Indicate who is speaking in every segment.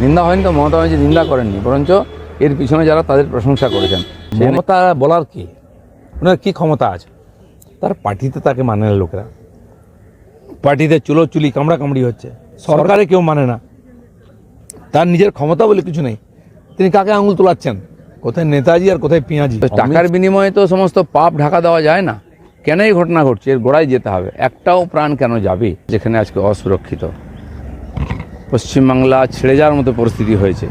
Speaker 1: নিন্দা হয়নি তো? মমতা ব্যানার্জি নিন্দা করেননি বরঞ্চ এর পিছনে যারা তাদের প্রশংসা করেছেন।
Speaker 2: মমতা বলার কি? ওনার কি ক্ষমতা আছে? তার পার্টিতে তাকে মানে না লোকেরা। পার্টিতে চুলো চুলি কামড়া কামড়ি হচ্ছে। সরকারে কেউ মানে না। তার নিজের ক্ষমতা বলে কিছু নেই। তিনি কাকে আঙুল তোলাচ্ছেন? কোথায় নেতাজি আর কোথায় পিঁয়াজি?
Speaker 1: টাকার বিনিময়ে তো সমস্ত পাপ ঢাকা দেওয়া যায় না। কেন এই ঘটনা ঘটছে? এর গোড়ায় যেতে হবে। একটাও প্রাণ কেন যাবে? যেখানে আজকে অসুরক্ষিত। পশ্চিমবাংলা ছেড়ে যাওয়ার মতো পরিস্থিতি হয়েছে।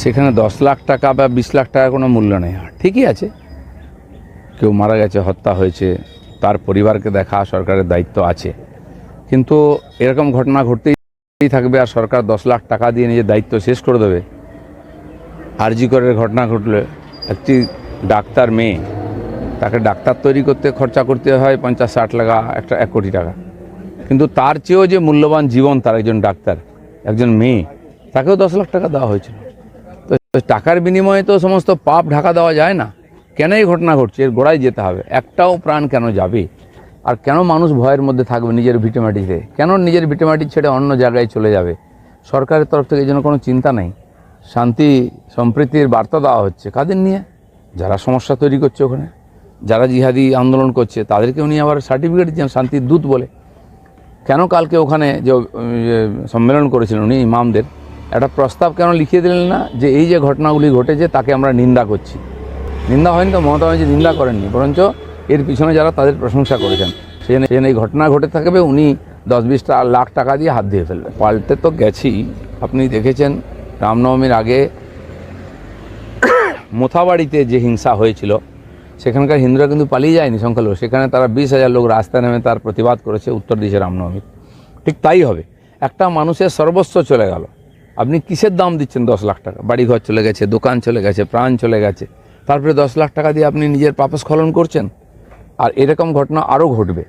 Speaker 1: সেখানে দশ লাখ টাকা বা বিশ লাখ টাকা কোনো মূল্য নেই। ঠিকই আছে। কেউ মারা গেছে, হত্যা হয়েছে, তার পরিবারকে দেখা সরকারের দায়িত্ব আছে। কিন্তু এরকম ঘটনা ঘটতেই থাকবে আর সরকার দশ লাখ টাকা দিয়ে নিজের দায়িত্ব শেষ করে দেবে। আরজি করের ঘটনা ঘটলে একটি ডাক্তার মেয়ে, তাকে ডাক্তার তৈরি করতে খরচা করতে হয় পঞ্চাশ ষাট টাকা একটা এক কোটি টাকা। কিন্তু তার চেয়েও যে মূল্যবান জীবন তার একজন ডাক্তার। একজন মেয়ে, তাকেও দশ লাখ টাকা দেওয়া হয়েছিল। তো টাকার বিনিময়ে তো সমস্ত পাপ ঢাকা দেওয়া যায় না। কেন এই ঘটনা ঘটছে? এর গোড়ায় যেতে হবে। একটাও প্রাণ কেন যাবে? আর কেন মানুষ ভয়ের মধ্যে থাকবে নিজের ভিটেমাটিতে? কেন নিজের ভিটেমাটি ছেড়ে অন্য জায়গায় চলে যাবে? সরকারের তরফ থেকে এই জন্য কোনো চিন্তা নেই। শান্তি, সম্প্রীতির বার্তা দেওয়া হচ্ছে কাদের নিয়ে? যারা সমস্যা তৈরি করছে ওখানে, যারা জিহাদি আন্দোলন করছে, তাদেরকেও নিয়ে আবার সার্টিফিকেট দিচ্ছেন শান্তির দূত বলে। কেন কালকে ওখানে যে সম্মেলন করেছিলেন উনি, ইমামদের, একটা প্রস্তাব কেন লিখিয়ে দিলেন না যে এই যে ঘটনাগুলি ঘটেছে তাকে আমরা নিন্দা করছি? নিন্দা হয়নি তো? মমতা ব্যানার্জি নিন্দা করেননি। বরঞ্চ এর পিছনে যারা তাদের প্রশংসা করেছেন। সেখানে সেখানে এই ঘটনা ঘটে থাকবে, উনি দশ বিশটা লাখ টাকা দিয়ে হাত দিয়ে ফেলবেন। পাল্টে তো গেছি। আপনি দেখেছেন, রামনবমীর আগে মোথাবাড়িতে যে হিংসা হয়েছিল সেখানকার হিন্দুরা কিন্তু পালিয়ে যায়নি সংখ্যালঘু। সেখানে তারা বিশ হাজার লোক রাস্তায় নেমে তার প্রতিবাদ করেছে, উত্তর দিয়েছে রামনবমীর ঠিক তাই হবে। একটা মানুষের সর্বস্ব চলে গেল। আপনি কিসের দাম দিচ্ছেন দশ লাখ টাকা? বাড়িঘর চলে গেছে, দোকান চলে গেছে, প্রাণ চলে গেছে। তারপরে দশ লাখ টাকা দিয়ে আপনি নিজের পাপস্খলন করছেন? আর এরকম ঘটনা আরও ঘটবে।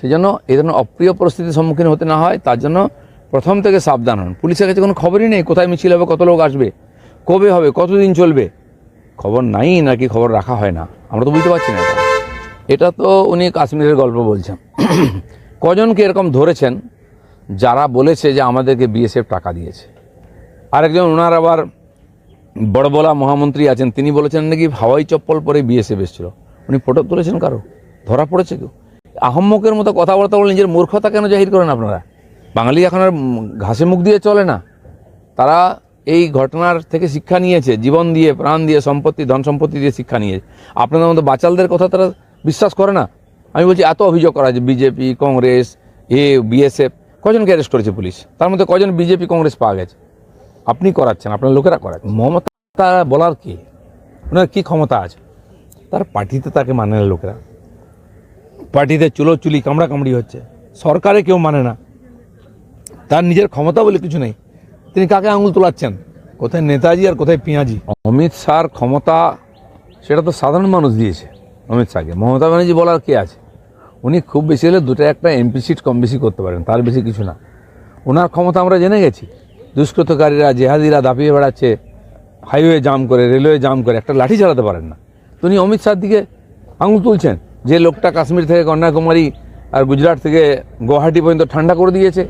Speaker 1: সেই জন্য এই ধরনের অপ্রিয় পরিস্থিতির সম্মুখীন হতে না হয়, তার জন্য প্রথম থেকে সাবধান হন। পুলিশের কাছে কোনো খবরই নেই, কোথায় মিছিল হবে, কত লোক আসবে, কবে হবে, কতদিন চলবে। খবর নাই, নাকি খবর রাখা হয় না। আমরা তো বুঝতে পারছি না এটা। এটা তো উনি কাশ্মীরের গল্প বলছেন। কজনকে এরকম ধরেছেন যারা বলেছে যে আমাদেরকে বিএসএফ টাকা দিয়েছে। আরেকজন ওনার আবার বড় বলা মহামন্ত্রী আছেন, তিনি বলেছেন নাকি হাওয়াই চপ্পল পরে বিএসএফ এসেছিল। উনি ফটো তুলেছেন কারও? ধরা পড়েছে কেউ? আহম্মকের মতো কথাবার্তা বলে নিজের মূর্খতা কেন জাহির করেন আপনারা? বাঙালি এখন আর ঘাসে মুখ দিয়ে চলে না। তারা এই ঘটনার থেকে শিক্ষা নিয়েছে, জীবন দিয়ে, প্রাণ দিয়ে, সম্পত্তি, ধন সম্পত্তি দিয়ে শিক্ষা নিয়েছে। আপনাদের মতো বাচালদের কথা তারা বিশ্বাস করে না? আমি বলছি, এত অভিযোগ করা যে বিজেপি, কংগ্রেস, এ, বিএসএফ, কজনকে অ্যারেস্ট করেছে পুলিশ? তার মধ্যে কজন বিজেপি, কংগ্রেস পাওয়া গেছে? আপনি করাচ্ছেন, আপনার লোকেরা করাচ্ছেন
Speaker 2: মমতা বলার কি? ওনার কি ক্ষমতা আছে? তার পার্টিতে তাকে মানে না লোকেরা। পার্টিতে চুলো চুলি কামড়া কামড়ি হচ্ছে। সরকারে কেউ মানে না। তার নিজের ক্ষমতা বলে কিছু নেই। তিনি কাকে আঙুল তোলাচ্ছেন? কোথায় নেতাজি আর কোথায় পিঁয়াজি?
Speaker 1: অমিত শাহর ক্ষমতা, সেটা তো সাধারণ মানুষ দিয়েছে, অমিত শাহকে। মমতা ব্যানার্জি বলার কে আছে? উনি খুব বেশি হলে দুটো একটা এমপি সিট কম বেশি করতে পারেন, তার বেশি কিছু না। ওনার ক্ষমতা আমরা জেনে গেছি। দুষ্কৃতকারীরা, জেহাদিরা দাপিয়ে বেড়াচ্ছে, হাইওয়ে জাম করে, রেলওয়ে জাম করে, একটা লাঠি চালাতে পারেন না। তো উনি অমিত শাহর দিকে আঙুল তুলছেন, যে লোকটা কাশ্মীর থেকে কন্যাকুমারী আর গুজরাট থেকে গুয়াহাটি পর্যন্ত ঠান্ডা করে দিয়েছে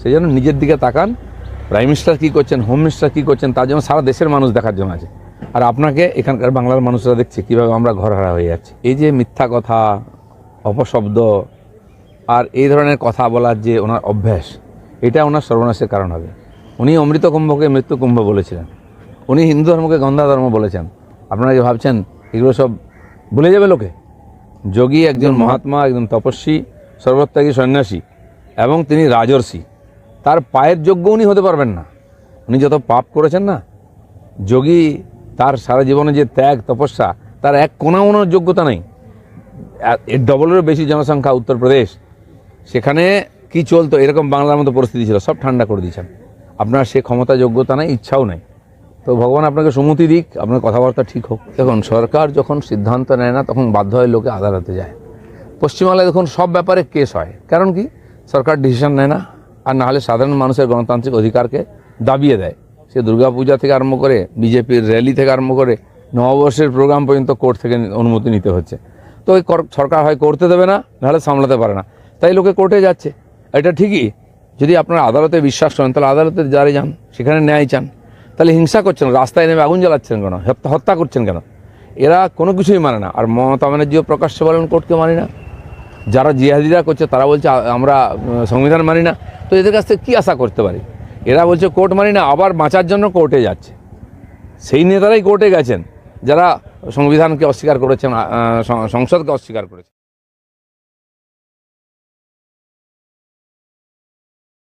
Speaker 1: সেই জন্য নিজের দিকে তাকান প্রাইম মিনিস্টার কী করছেন হোম মিনিস্টার কী করছেন তার জন্য সারা দেশের মানুষ দেখার জন্য আছে। আর আপনাকে এখানকার বাংলার মানুষরা দেখছে কীভাবে আমরা ঘরহারা হয়ে যাচ্ছি। এই যে মিথ্যা কথা অপশব্দ আর এই ধরনের কথা বলার যে ওনার অভ্যাস এটা ওনার সর্বনাশের কারণ হবে। উনি অমৃত কুম্ভকে মৃত্যু কুম্ভ বলেছিলেন। উনি হিন্দু ধর্মকে গন্ধা ধর্ম বলেছেন। আপনারা যে ভাবছেন এগুলো সব ভুলে যাবে লোকে? যোগী একজন মহাত্মা একজন তপস্বী সর্বত্যাগী সন্ন্যাসী এবং তিনি রাজর্ষি। তার পায়ের যোগ্য উনি হতে পারবেন না। উনি যত পাপ করেছেন না, যোগী তার সারা জীবনে যে ত্যাগ, তপস্যা, তার এক কোনা ওনার যোগ্যতা নেই। এর ডবলেরও বেশি জনসংখ্যা উত্তরপ্রদেশ সেখানে কি চলতো, এরকম বাংলার মতো পরিস্থিতি ছিল, সব ঠান্ডা করে দিয়েছেন। আপনার সে ক্ষমতা, যোগ্যতা নেই, ইচ্ছাও নেই। তো ভগবান আপনাকে সুমতি দিক, আপনার কথাবার্তা ঠিক হোক। দেখুন, সরকার যখন সিদ্ধান্ত নেয় না, তখন বাধ্য হয়ে লোকে আদালতে যায়। পশ্চিমবাংলায় দেখুন, সব ব্যাপারে কেস হয়। কারণ কি? সরকার ডিসিশন নেয় না। আর না হলে সাধারণ মানুষের গণতান্ত্রিক অধিকারকে দাবিয়ে দেয়। সে দুর্গাপূজা থেকে আরম্ভ করে, বিজেপির র্যালি থেকে আরম্ভ করে, নববর্ষের প্রোগ্রাম পর্যন্ত কোর্ট থেকে অনুমতি নিতে হচ্ছে। তো ওই কর- সরকার হয় করতে দেবে না নাহলে সামলাতে পারে না। তাই লোকে কোর্টে যাচ্ছে। এটা ঠিকই। যদি আপনারা আদালতে বিশ্বাস করেন, তাহলে আদালতে যারে যান, সেখানে ন্যায় চান। তাহলে হিংসা করছেন, রাস্তায় নেমে আগুন জ্বালাচ্ছেন কেন? হত্যা করছেন কেন? এরা কোনো কিছুই মানে না। আর মমতা ব্যানার্জিও প্রকাশ্যে বলেন কোর্টকে মানি না। যারা জিহাদিরা করছে, তারা বলছে আমরা সংবিধান মানি না। তো এদের কাছ থেকে কী আশা করতে পারি? এরা বলছে, কোর্ট মানি না, আবার বাঁচার জন্য কোর্টে যাচ্ছে। সেই নেতারাই কোর্টে গেছেন, যারা সংবিধানকে অস্বীকার করেছেন সংসদকে অস্বীকার করেছেন।